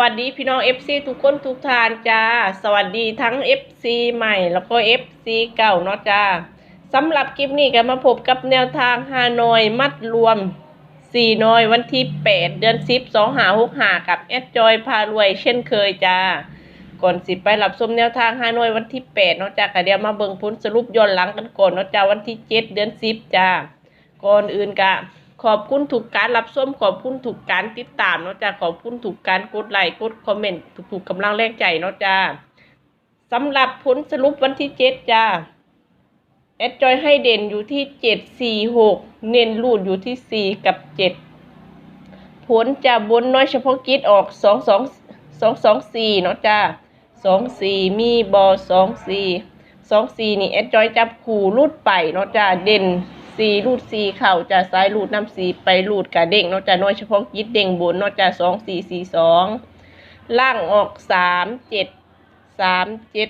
วัสดีพี่น้อง FC ทุกคนทุกท่านจ้า สวัสดีทั้ง FC ใหม่แล้วก็ FC เก่าเนาะจ้าสำหรับคลิปนี้ก็มาพบกับแนวทางฮานอยมัดรวม4น้อยวันที่ 8 เดือน 10 2หา6หากับแอดจอยพารวยเช่นเคยจ้า ก่อนสิไปรับชมแนวทางฮานอยวันที่ 8 เนาะจ้าก็เดี๋ยวมาเบิ่งผลสรุปย้อนหลังกันก่อนเนาะจ้าวันที่ 7 เดือน 10 จ้า ก่อนอื่นกะ ขอบคุณถูกการรับชมขอบคุณถูกการติดตามเนาะจ้าขอบคุณถูกการกดไลค์กดคอมเมนต์ถูกกำลังแรงใจเนาะจ้าสำหรับผลสรุปวันที่เจ็ดจ้าแอดจอยให้เด่นอยู่ที่เจ็ดสี่หกเน้นรูดอยู่ที่สี่กับเจ็ดผลจะบนน้อยเฉพาะกิจออกสองสองสองสองสี่เนาะจ้าสองสี่มีบอสองสี่สองสี่นี่แอดจอยจับขู่รูดไปเนาะจ้าเด่น สีรูดสีเข่าจะซ้ายรูดน้ำสีไปรูดกระเด้งนอกจากน้อยเฉพาะยิดเด้งบนนอกจากสองสี่สี่สองล่างออกสามเจ็ดสามเจ็ด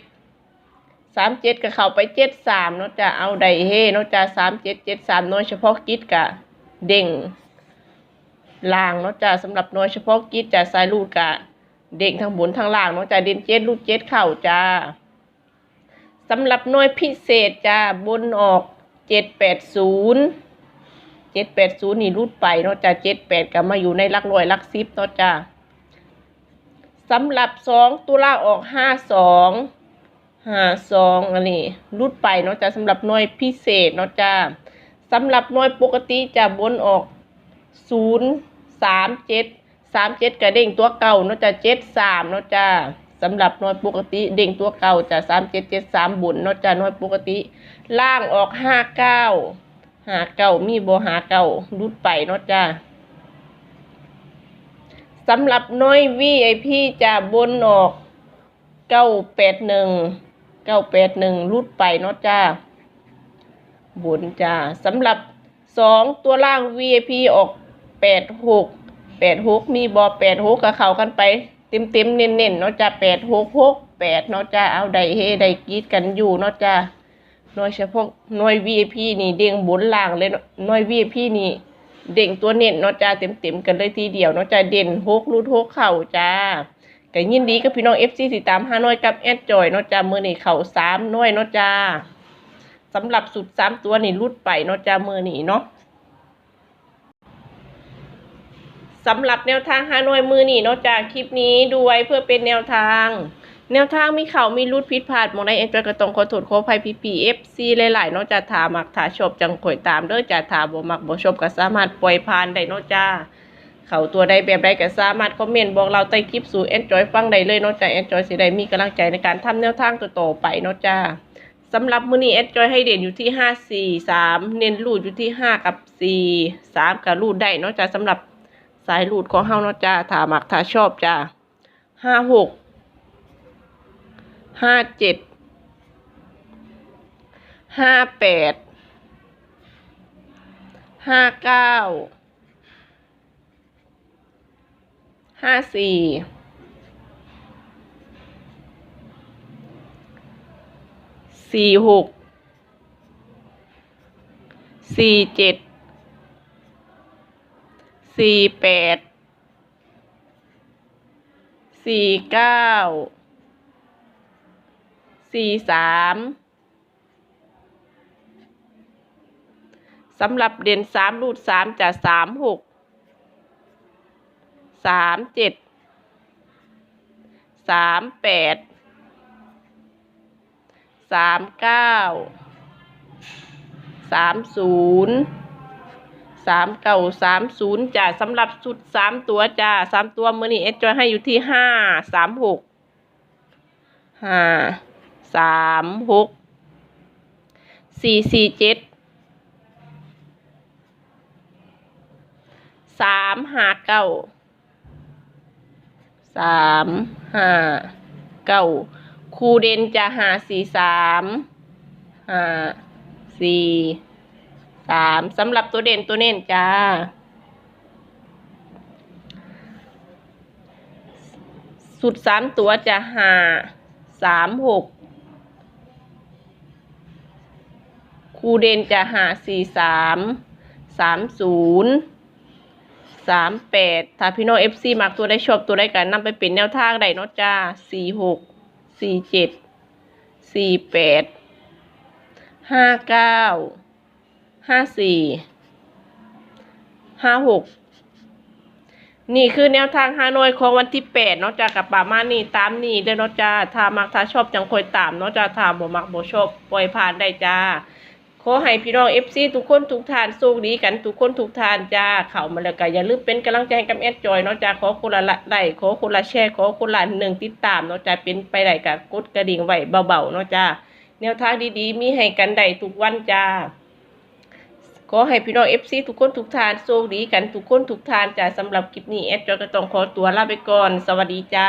สามเจ็ดก็เข้าไปเจ็ดสามนอกจากเอาไดเฮนอกจากสามเจ็ดเจ็ดสามน้อยเฉพาะกิจกะเด้งล่างนอกจากสำหรับน้อยเฉพาะกิจจะซ้ายรูดกะเด้งทั้งบนทั้งล่างนอกจากเด่นเจ็ดรูดเจ็ดเข่าจ้าสำหรับน่วยพิเศษจ้าบนออก เจ็ดแปดศูนย์เจ็ดแปดศูนย์นี่รูดไปเนาะจ้ะเจ็ดแปดก็มาอยู่ในลักร้อยลักสิบเนาะจ้ะสำหรับสองตุลาออกห้าสองห้าสองอันนี้รูดไปเนาะจ้ะสำหรับหน่วยพิเศษเนาะจ้ะสำหรับหน่วยปกติจะบนออกศูนย์สามเจ็ดสามเจ็ดกระเด้งตัวเก่าเนาะจ้ะเจ็ดสามเนาะจ้ะ สำหรับน่วยปกติ เด้งตัวเก่าจะสามเจ็ดเจ็ดสามบุญนาะจ้ะหน่วยปกติ ล่างออกห้าเก้าหาเก้ามีโบหาเก้ารุดไปเนาะจ้าสำหรับน้อยวีไอพี่จะบนออกเก้าแปดหนึ่งเก้าแปดหนึ่งรุดไปเนาะจ้าบนจ้าสำหรับสองตัวล่าง VIP ออกแปดหกแปดหกมีบอแปดหกกับเขากันไป เต็มเต็มๆเน้นๆเนาะจ้าแปดหกหกแปดเนาะจ้าเอาได้เฮได้กรีดกันอยู่เนาะจ้าหน่วยเฉพาะหน่วย VIP นี่เด้งบนล่างเลยนาะหน่วย VIP นี่เด้งตัวเน้นเนาะจ้าเต็มๆกันเลยทีเดียวเนาะจ้าเด่นหกรูดหกเข่าจ้าก็ยินดีกับพี่น้อง FC ติดตามห้าน่วยกับแอดจอยเนาะจ้ามือนี่เข่าสามน่วยเนาะจ้าสำหรับสุดสามตัวนี่รุดไปเนาะจ้ามือนี่เนาะ สำหรับแนวทางห้าน่วยมือนี่นาะจ้าคลิปนี้ดูไว้เพื่อเป็นแนวทาง แนวทางมีเขามีรุดพิษพลาดมองในเอ็นจอยกระตรงขอโทษขอภัยพีพีเอฟซีหลายๆนาะจะถามักถาชอบจังข่อยตามเด้อจะถาบ่มักบ่ชอบก็สามารถปล่อยผ่านได้นาะจ้าเขาตัวใดแบบใดก็สามารถคอมเมนต์บอกเราใต้คลิปสู่เอ็นจอยฟังได้เลยนาะจ้าเอ็นจอยสิได้มีกำลังใจในการทำแนวทางต่อๆไปนาะจ้าสำหรับมือนี้เอ็นจอยให้เด่นอยู่ที่ห้าสี่สามเน้นรูดอยู่ที่ห้ากับสี่สามกับรูดได้นาะจ้าสำหรับ สายรูดของเฮาเนาะจ้าถามักถ้าชอบจ้าห้าหกห้าเจ็ดห้าแปดห้าเก้าห้าสี่สี่หกสี่เจ็ด สี่แปดสี่เก้าสี่สามสำหรับเด่นสามรูดสามจะสามหกสามเจ็ดสามแปดสามเก้าสามศูนย์ สามเก้าสามศูนย์จ้ะสำหรับสุดสามตัวจ้าสามตัวมือนี้เอสจอยให้อยู่ที่ห้าสามหกห้าสามหกสี่สี่เจ็ดสามห้าเก้าสามห้าเก้าครูเดนจะหาสี่สามห้าสี่ สามสำหรับตัวเด่นตัวเน้นจ้าสุดสามตัวจะหาสามหกครูเด่นจะหาสี่สามสามศูนย์สามแปดถ้าพี่น้องเอฟซีมักตัวได้ชอบตัวได้กันนำไปเป็นแนวทางได้เนาะจ้าสี่หกสี่เจ็ดสี่แปดห้าเก้า ห้าสี่ห้าหกนี่คือแนวทางฮานอยของวันที่แปดเนาะจ้ากับป่ามานี่ตามนี่เด้อเนาะจ้าถ้ามักถ้าชอบจังคอยตามเนาะจ้าถ้าบ่มักบ่ชอบปล่อยผ่านได้จ้าขอให้พี่น้องเอฟซีทุกคนทุกท่านโชคดีกันทุกคนทุกท่านจ้าเข้ามาแล้วก็อย่าลืมเป็นกำลังใจให้กับแอดจอยเนาะจ้าขอคนละไลค์ขอคนละแชร์ขอคนละหนึ่งติดตามเนาะจ้าเป็นไปได้กับกดกระดิ่งไว้เบาๆเนาะจ้าแนวทางดีๆ มีให้กันได้ทุกวันจ้า ขอให้พี่น้องเอฟซีทุกคนทุกทานโชคดีกันทุกคนทุกทานจ้าสำหรับคลิปนี้แอดจอยก็ต้องขอตัวลาไปก่อน สวัสดีจ้า